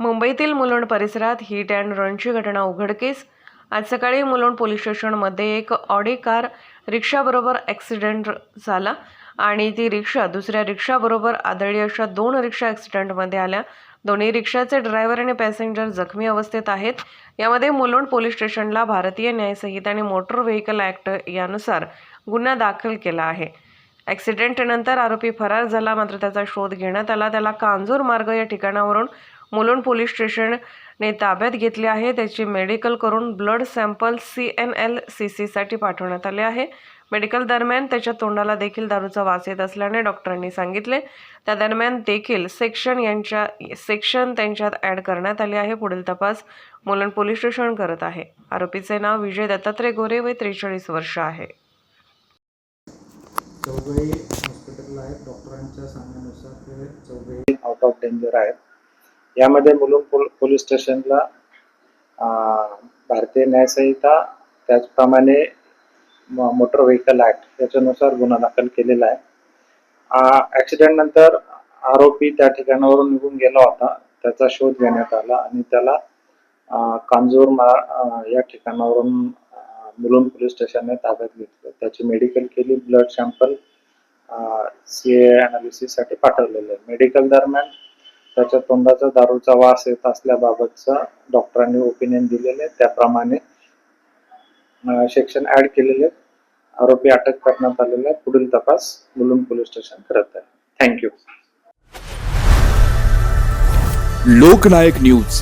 मुंबईतील मुलुंड परिसरात hit and रनची घटना उघडकीस. आज सकाळी मुलुंड पोलीस स्टेशनमध्ये एक ऑडी कार रिक्षाबरोबर ॲक्सिडेंट झाला आणि ती रिक्षा दुसऱ्या रिक्षाबरोबर आदळली अशा दोन रिक्षा ॲक्सिडेंटमध्ये आल्या. दोन्ही रिक्षाचे ड्रायव्हर आणि पॅसेंजर जखमी अवस्थेत आहेत. यामध्ये मुलुंड पोलीस स्टेशनला भारतीय न्यायसंहिता आणि मोटर व्हेकल ॲक्ट यानुसार गुन्हा दाखल केला आहे. ॲक्सिडेंटनंतर आरोपी फरार झाला मात्र त्याचा शोध घेण्यात आला. त्याला कांजूर मार्ग या ठिकाणावरून मुलुंड पोलीस स्टेशनने ताब्यात घेतले आहे. त्याची मेडिकल करून blood sample C N L C सीसाठी पाठवण्यात आले आहे. मेडिकल दरम्यान त्याच्या तोंडाला देखील दारूचा वास येत असल्याने डॉक्टरांनी सांगितले. त्या दरम्यान देखील सेक्शन यांच्या सेक्शन त्यांच्यात ॲड करण्यात आले आहे. पुढील तपास मुलुंड पोलीस स्टेशन करत आहे. आरोपीचे नाव विजय दत्तात्रय गोरे वय त्रेचाळीस वर्ष आहे. हॉस्पिटलला आहेत. डॉक्टरांच्या सांगण्यानुसार ते चौघही आउट ऑफ डेंजर आहेत. यामध्ये मुलुंड पोलीस स्टेशनला भारतीय न्यायसंहिता त्याचप्रमाणे मोटर व्हेकल ऍक्ट याच्यानुसार गुन्हा दाखल केलेला आहे. ऍक्सिडेंट नंतर आरोपी त्या ठिकाणावरून निघून गेला होता. त्याचा शोध घेण्यात आला आणि त्याला कांजूर मा या ठिकाणावरून मुलुंड पोलीस स्टेशनने ताब्यात घेतलं. त्याची मेडिकल केली ब्लड सॅम्पल सी ए साठी पाठवलेलं आहे. मेडिकल दरम्यान त्याच्या तोंडाचा दारूचा वास येत असल्याबाबतचा डॉक्टरांनी ओपिनियन दिलेले आहे. त्याप्रमाणे सेक्शन ऍड केलेले आरोपी अटक करण्यात आलेला पुढील तपास मुलुंड पोलीस स्टेशन करत आहे. Thank you Loknayak news.